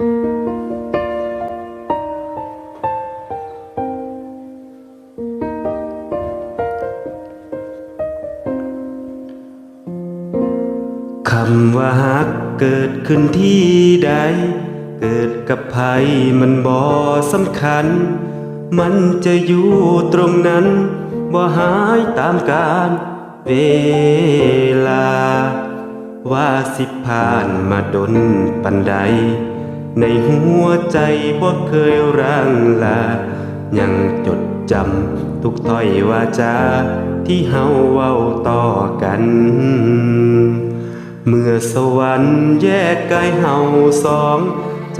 คำว่าฮักเกิดขึ้นที่ใด เกิดกับใครมันบ่สำคัญ มันจะอยู่ตรงนั้นบ่หายตามกาลเวลา ว่าสิผ่านมาดนปันใด ในหัวใจบ่เคยร่างลา ยังจดจำทุกถ้อยวาจาที่เฮาเว้าต่อกัน เมื่อสวรรค์แยกกายเฮาสอง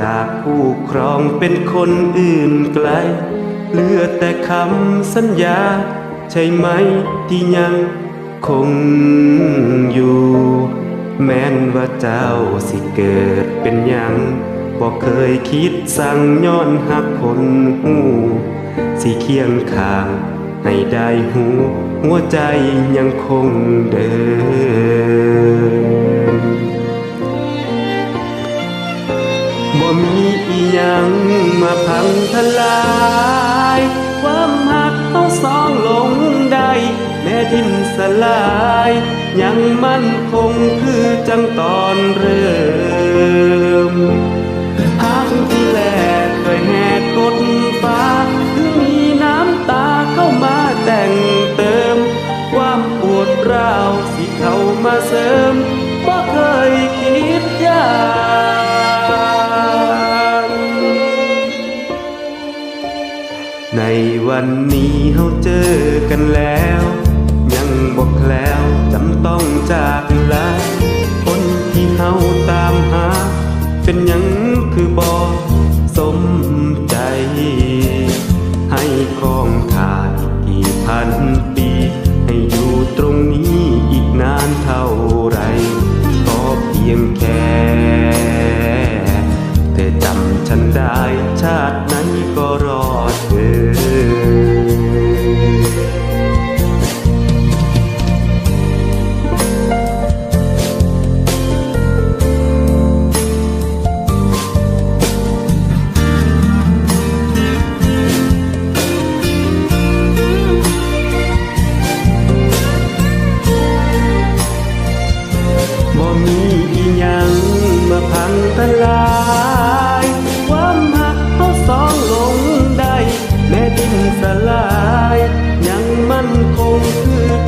จากผู้ครองเป็นคนอื่นไกล เหลือแต่คำสัญญา ใช่ไหมที่ยังคงอยู่ แม้นว่าเจ้าสิเกิดเป็นยัง บอกเคยคิดสั่งย้อนหักคนหูสิเคียงข้างให้ได้หู หัวใจยังคงเดินบ่มีอีหยังมาพังทลายความหักต้องสองลงได้แม้ดินสลาย ยังมั่นคงคือจังตอนเริ่ เสริมบ่เคยคิดอยากในวันนี้เฮาเจอกันแล้ว ยังบอกแล้วจำต้องจากลาคนที่เฮาตามหา เป็นยังคือบอสมใจ ให้ครอง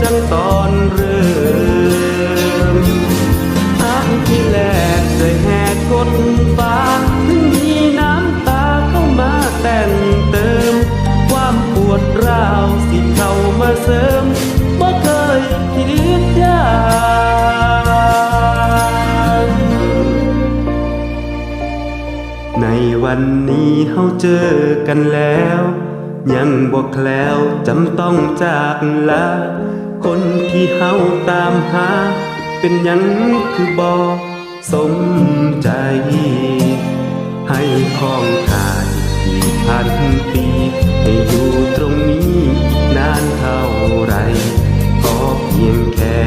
จังตอนเริ่มหักที่แรกเคยแหกกดฟ้าถึงมีน้ำตาเข้ามาแต่งเติม ความปวดร้าวสิเข้ามาเสริมบ่เคยคิดยากในวันนี้เฮาเจอกันแล้วยังบอกแคล้วจำต้องจากลา ที่เฮาตามหา เป็นหยังคือบอสมใจ ให้คล้องทายกี่พันปี ให้อยู่ตรงนี้อีกนานเท่าไรก็เพียงแค่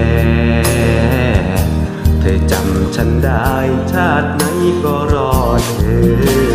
เธอจำฉันได้ชาติไหนก็รอเธอ